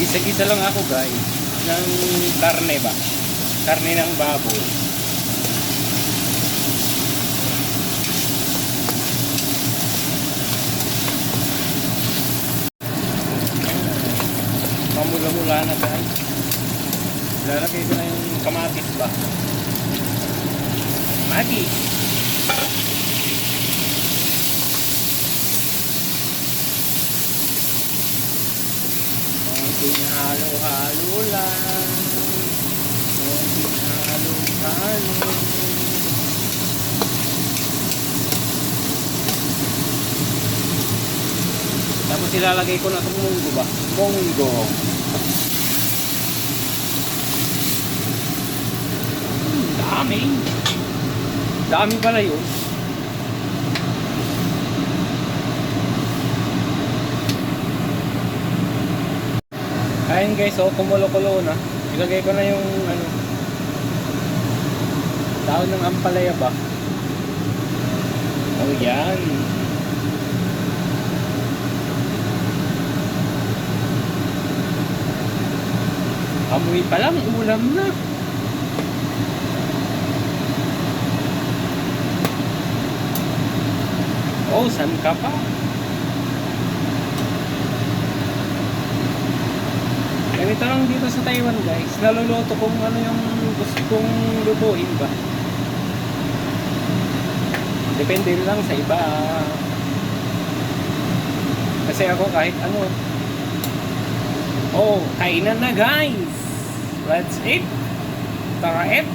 Gisa-gisa lang ako guys ng karne ba? Karne ng baboy. Mamula-mula na guys. Lalagay ko na yung kamatis ba? Mati. Konting halo-halo lang. Konting halo-halo. Tapos ilalagay ko na itong munggo ba? Munggo. Hmm, dami. Dami pala yun. Ayun guys, oh, kumulo-kulo na. Ilagay ko na yung ano, daon ng ampalaya ba? Oh, yan. Amoy pa lang, ulam na. Oh, san ka pa? Ganito lang dito sa Taiwan guys. Naluluto kung ano yung gusto kong lutuin ba. Depende lang sa iba. Kasi ako kahit ano. Oh, kainan na guys. Let's eat. Tara eat.